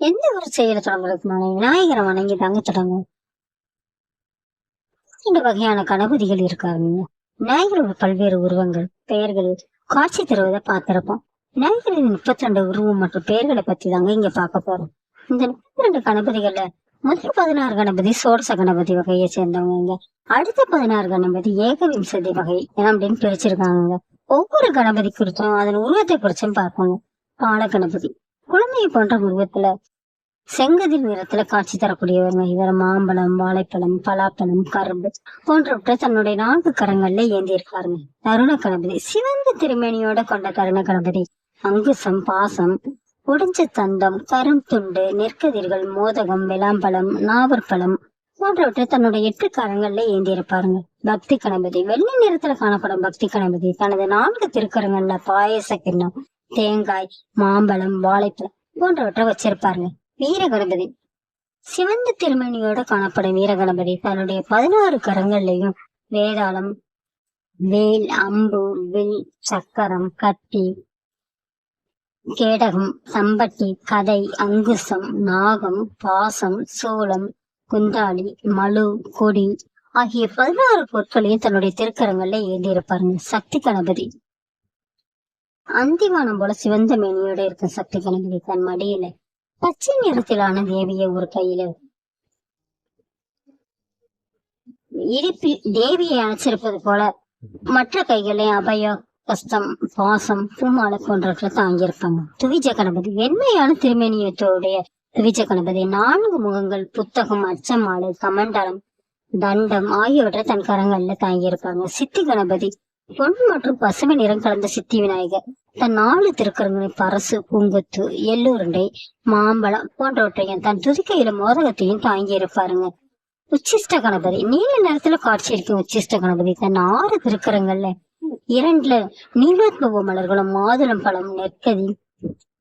எந்த ஒரு செயலை தொடங்குறதுக்கு விநாயகரை வணங்கி தாங்க தொடங்கும் இந்த வகையான கணபதிகள் இருக்காருங்க விநாயகரோட பல்வேறு உருவங்கள் பெயர்கள் காட்சி தருவதை பார்த்திருப்போம். விநாயகரின் முப்பத்தி ரெண்டு உருவம் மற்றும் பெயர்களை பத்தி தாங்க இங்க பார்க்க போறோம். இந்த முப்பத்தி ரெண்டு கணபதிகள்ல முதல் பதினாறு கணபதி சோடச கணபதி வகையை சேர்ந்தவங்க இங்க. அடுத்த பதினாறு கணபதி ஏகவிம்சதி வகை என அப்படின்னு பிரிச்சிருக்காங்க ஒவ்வொரு கணபதி குறித்தும் அதன் உருவத்தை குறிச்சும் பார்ப்போங்க. பால கணபதி. குழந்தையை போன்ற உருவத்துல செங்கதிர் நிறத்துல காட்சி தரக்கூடியவங்க இவர் மாம்பழம் வாழைப்பழம் பலாப்பழம் கரும்பு போன்றவற்றை தன்னுடைய நான்கு கரங்கள்ல ஏந்தியிருக்காருங்க தருண கணபதி சிவந்த திருமேனியோட கொண்ட தருண கணபதி அங்குசம் பாசம் ஒடிஞ்ச தந்தம் கருந்துண்டு நெற்கதிர்கள் மோதகம் விளாம்பழம் நாவற்பழம் போன்றவற்றை தன்னுடைய எட்டு கரங்கள்ல ஏந்தி இருப்பாருங்க. பக்தி கணபதி வெள்ளை நிறத்துல காணப்படும் பக்தி கணபதி தனது நான்கு திருக்கரங்கள்ல பாயச கிண்ணம் தேங்காய் மாம்பழம் வாழைப்பழம் போன்றவற்றை வச்சிருப்பாருங்க. வீரகணபதி. சிவந்த திருமணியோட காணப்படும் வீரகணபதி தன்னுடைய பதினாறு கரங்கள்லையும் வேதாளம் வேல் அம்பு வில் சக்கரம் கத்தி கேடகம் சம்பட்டி கதை அங்குசம் நாகம் பாசம் சோளம் குந்தாளி மலு கொடி ஆகிய பதினாறு பொருட்களையும் தன்னுடைய திருக்கரங்கள்ல ஏந்தியிருப்பாருங்க சக்தி கணபதி. அந்திவானம் போல சிவந்த மேனியோட இருக்கும் சக்தி கணபதி தன் மடியில. பச்சை நிறத்திலான தேவியை ஒரு கையில இடிப்பில் தேவியை அணைச்சிருப்பது போல மற்ற கைகளையும் அபயம் கஷ்டம் பாசம் பூமாலை போன்றவற்றை தாங்கியிருப்பாங்க துவிஜ கணபதி வெண்மையான திருமேனியத்தோடைய துவிஜ கணபதி நான்கு முகங்கள் புத்தகம் அச்சமாலை கமண்டலம் தண்டம் ஆகியவற்றை தன் கரங்கள்ல தாங்கியிருப்பாங்க. சித்தி கணபதி பொன் மற்றும் பசுமை நிறம் கலந்த சித்தி விநாயகர். தன் நாலு திருக்கரங்களை பரசு பூங்கொத்து எள்ளுருண்டை மாம்பழம் போன்றவற்றையும் தன் துதிக்கையில மோதகத்தையும் தாங்கி இருப்பாருங்க உச்சிஷ்ட கணபதி. நீல நேரத்துல காட்சி இருக்கும் உச்சிஷ்ட கணபதி தன் ஆறு திருக்கரங்கள்ல இரண்டுல நீலோத்பவ மலர்களும் மாதுளம் பழம் நெற்கதி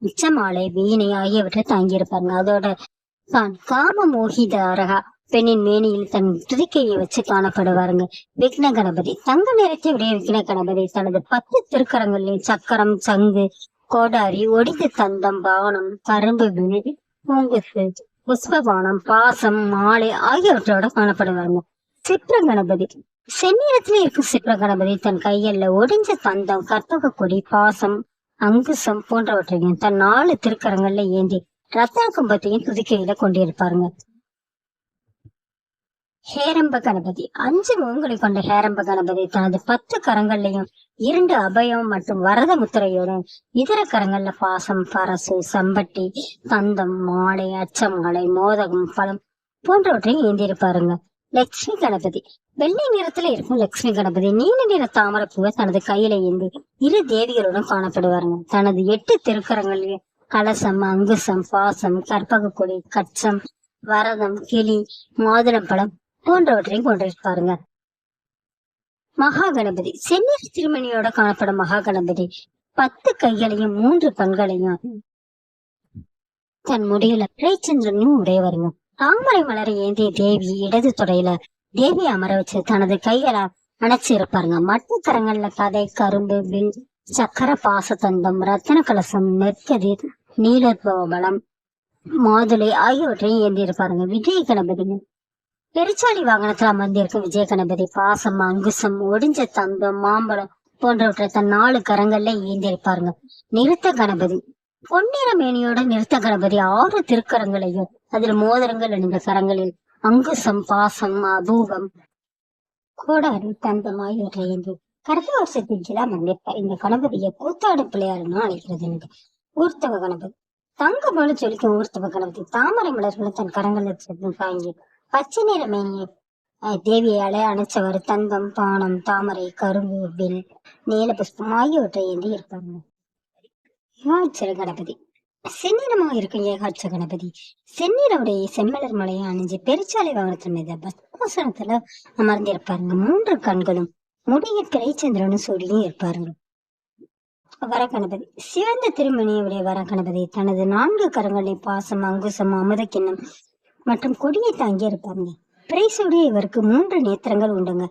உச்சமாலை வீணை ஆகியவற்றை தாங்கி இருப்பாருங்க அதோட தான் காம மோகித அரகா பெண்ணின் மேனியில் தன் துதிக்கையை வச்சு காணப்படுவாருங்க. விக்ன கணபதி தங்க நிறத்தை உடைய விக்ன கணபதி தனது பத்து திருக்கரங்களில் சக்கரம் சங்கு கோடாரி ஒடிந்து தந்தம் பானம் கரும்பு வில் பூங்குசு புஷ்பபானம் பாசம் மாலை ஆகியவற்றோட காணப்படுவாங்க சிப்ர கணபதி செந்நிறத்துல இருக்கும் சிப்ர கணபதி தன் கையல்ல ஒடிஞ்ச தந்தம் கற்பக கொடி பாசம் அங்குசம் போன்றவற்றையும் தன் நாலு திருக்கரங்கள்ல ஏந்தி ரத்தன கும்பத்தையும் துதிக்கையில கொண்டிருப்பாருங்க. ஹேரம்ப கணபதி. அஞ்சு முகங்களை கொண்ட ஹேரம்ப கணபதி. தனது பத்து கரங்கள்லையும் இரண்டு அபயம் மற்றும் வரத முத்திரையோடும் இதர கரங்கள்ல பாசம் பரசு சம்பட்டி தந்தம் மாலை அச்சமாலை மோதகம் பழம் போன்றவற்றையும் ஏந்திருப்பாருங்க. லட்சுமி கணபதி. வெள்ளை நிறத்துல இருக்கும் லட்சுமி கணபதி. நீல நிற தாமரை பூவை தனது கையில ஏந்தி இரு தேவிகளுடன் காணப்படுவாருங்க. தனது எட்டு திருக்கரங்களையும் கலசம் அங்குசம் பாசம் கற்பக கொடி கச்சம் வரதம் கிளி மாதுளம்பழம் போன்றவற்றையும் கொண்டிருப்பாருங்க மகா கணபதி செந்நிற திருமணியோட காணப்படும் மகா கணபதி பத்து கைகளையும் மூன்று கண்களையும் தன் முடியில பிறைச்சந்திரனையும் உடையவருங்க. தாமரை மலரை ஏந்திய தேவி இடது தொடையில தேவி அமர வச்சு தனது கைகளை அணைச்சு இருப்பாருங்க. மற்ற கரங்கள்ல கதை கரும்பு வில் சக்கர பாசத்தந்தம் ரத்தன கலசம் நெற்கதிர் நீலோத்பவ பலம் மாதுளை ஆகியவற்றையும் ஏந்தி இருப்பாருங்க விஜய கணபதிங்க பெருச்சாளி வாகனத்தில் அமர்ந்திருக்கும் விஜய கணபதி பாசம் அங்குசம் ஒடிஞ்ச தந்தம் மாம்பழம் போன்றவற்றை தன் நாலு கரங்கள்ல ஏந்திருப்பாருங்க நிறுத்த கணபதி. பொன்னிற மேனியோட நிறுத்த கணபதி ஆறு திருக்கரங்களையும் அதில் மோதிரங்கள் அணிந்த கரங்களில் அங்குசம் பாசம் அபூபம் கோடாரி தந்தம் ஆகியவற்றை ஏந்தி கடந்த வருஷத்தின் கீழே அமர்ந்திருப்பார். இந்த கணபதியை கூத்தாடு பிள்ளையாருன்னு அழைக்கிறது எனக்கு ஊர்த்தவ கணபதி. தங்க போல சொல்லிக்கும் ஊர்த்தவ கணபதி தாமரை மலர்களை தன் கரங்களில் தாங்கி பச்சை நிற மேனியை அஹ், தேவியாலே அணைச்சவர் தந்தம் பானம் தாமரை கரும்பு வில் நீல புஷ்பம் ஆகியவற்றை ஏந்தி இருப்பாங்க. ஏகாட்சர கணபதி. செந்நிறமா இருக்கும் ஏகாட்ச கணபதி. செந்நிறவுடைய செம்மலர் மலையை அணிஞ்சு பெருச்சாலை வாகனத்தின் மீது பத்மாசனத்துல அமர்ந்திருப்பாருங்க. மூன்று கண்களும் முடிய பிறைச்சந்திரனும் சூரியனும் இருப்பாருங்க. வரகணபதி. சிவந்த திருமணியுடைய வரகணபதி தனது நான்கு கரங்களை பாசம் அங்குசம் அமுத கிண்ணம் மற்றும் கொடியை தாங்கி பிரைசுடைய இவருக்கு மூன்று நேத்திரங்கள் உண்டுங்க.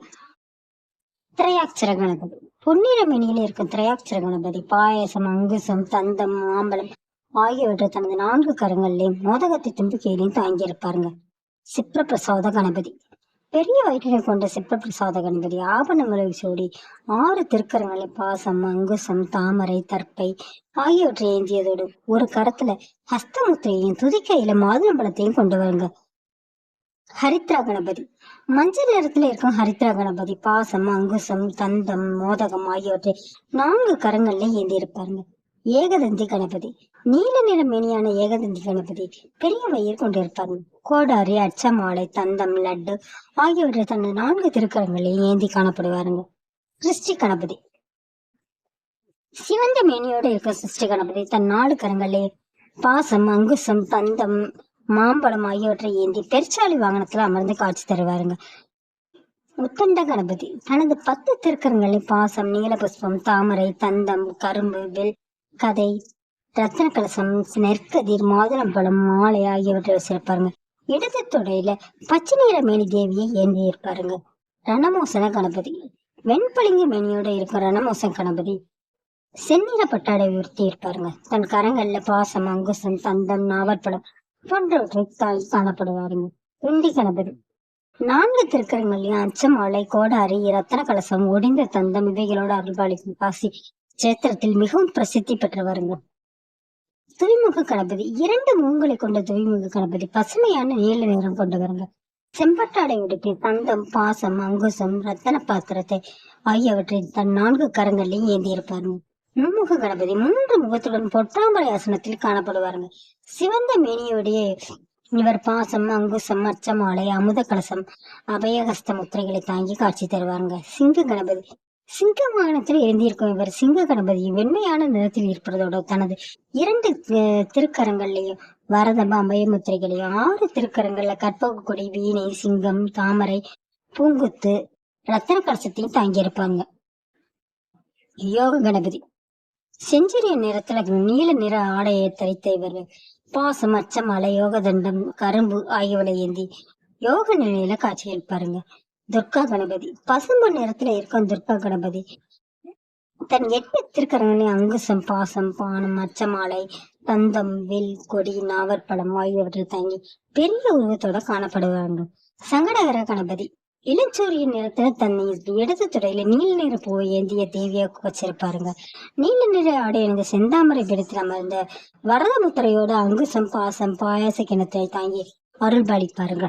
திரையாட்சர கணபதி பொன்னிற மெனியில இருக்கும் திரையாட்சர கணபதி பாயசம் அங்குசம் தந்தம் மாம்பழம் ஆகியவற்றை தனது நான்கு கரங்களிலேயும் மோதகத்தை தும்பிக்கையிலையும் தாங்கியிருப்பாருங்க. சிப்ரபிரசாத கணபதி. பெரிய வயிற்றினை கொண்ட சிப்ரபிரசாத கணபதி ஆபணங்களை சூடி ஆறு திருக்கரங்களை பாசம் அங்குசம் தாமரை தற்பை ஆகியவற்றை ஏந்தியதோடு ஒரு கரத்துல ஹஸ்தமுத்திரையும் துதிக்கையில மாதுளம்பழத்தையும் கொண்டு வருங்க. ஹரித்ரா கணபதி. மஞ்சள் நிறத்துல இருக்கும் ஹரித்ரா கணபதி பாசம் அங்குசம் தந்தம் மோதகம் ஆகியவற்றை நான்கு கரங்கள்ல ஏந்தி இருப்பாருங்க ஏகதந்தி கணபதி. நீல நிற மேனியான ஏகதந்தி கணபதி பெரிய வயிறு கொண்டிருப்பாருங்க கோடாரி அச்சமாலை தந்தம் லட்டு ஆகியவற்றை தனது நான்கு திருக்கரங்களில் ஏந்தி காணப்படுவாருங்க. கிறிஸ்டி கணபதி. சிவந்த மேனியோட இருக்க சிருஷ்டி கணபதி தன் நாலு கரங்களே பாசம் அங்குசம் தந்தம் மாம்பழம் ஆகியவற்றை ஏந்தி பெருச்சாலை வாகனத்துல அமர்ந்து காட்சி தருவாருங்க. உத்தண்ட கணபதி. தனது பத்து திருக்கரங்களில் பாசம் நீலபுஷ்பம் தாமரை தந்தம் கரும்பு வில் கதை ரத்தன கலசம் நெற்கதிர் மாதுளம்பழம் மாலை ஆகியவற்றை வச்சிருப்பாருங்க இடது தொடையில பச்சை நிற மேனி தேவியை ஏந்தி இருப்பாருங்க ரணமோசன கணபதி. வெண்பளிங்கு மேனியோட இருக்கும் ரணமோசன் கணபதி. செந்நிற பட்டாடை உயர்த்தி இருப்பாருங்க தன் கரங்கள்ல பாசம் அங்குசம் தந்தம் நாவற்பழம் போன்றவற்றை தாய் காணப்படுவாருங்க. உண்டி கணபதி. நான்கு திருக்கரங்களையும் அச்சமாலை கோடாரி ரத்தன கலசம் ஒடிந்த தந்தம் இவைகளோட அருள்பாளிக்கும் காசி சேத்திரத்தில் மிகவும் பிரசித்தி பெற்றவருங்க. துவிமுக கணபதி இரண்டு முகங்களை கொண்ட துவிமுக கணபதி பசுமையான நீல நிறம் கொண்டவருங்க செம்பட்டாடை உடுப்பி தந்தம் பாசம் அங்குசம் ரத்தன பாத்திரத்தை ஆகியவற்றை தன் நான்கு கரங்களில் ஏந்தி மும்முக கணபதி மூன்று முகத்துடன் பொற்றாமரை ஆசனத்தில் காணப்படுவாருங்க சிவந்த மேனியுடைய இவர் பாசம் அங்குசம் அச்சமாலை அமுத கலசம் அபயஹஸ்த முத்திரைகளை தாங்கி காட்சி தருவாருங்க. சிங்க கணபதி. சிங்க எழுந்திருக்கும் இவர் சிங்க கணபதி வெண்மையான நிறத்தில் இருப்பதோட தனது இரண்டு திருக்கரங்கள்லையும் திருக்கரங்கள்லயும் வரதம் அபயமுத்திரைகளையும் ஆறு திருக்கரங்கள்ல கற்பக கொடி வீணை சிங்கம் தாமரை பூங்குத்து ரத்தன கலசத்தையும் தாங்கியிருப்பாங்க. யோக கணபதி. செஞ்சுரிய நிறத்துல நீல நிற ஆடையை தரித்த இவர் பாசம் அச்சம் மலை யோக தண்டம் கரும்பு ஆகியவளை ஏந்தி யோக நிலையில காட்சியளிப்பாருங்க. துர்கா கணபதி. பசும்பு நிறத்துல இருக்கும் துர்கா கணபதி. தன் எட்டு திருக்கரங்களையும் அங்குசம் பாசம் பானம் அச்சமாலை தந்தம் வில் கொடி நாவற்பழம் ஆகியவற்றில் தங்கி பெரிய உருவத்தோட காணப்படுவாங்க. சங்கடகர கணபதி. இளஞ்சூரிய நிறத்துல தன் இடது துறையில நீல நிற பூ ஏந்திய தேவியா வச்சிருப்பாருங்க. நீல நிற ஆடை செந்தாமரை பிடித்தில் அமர்ந்த வரத முத்திரையோட அங்குசம் பாசம் பாயாச கிணத்தை தாங்கி அருள் பாலிப்பாருங்க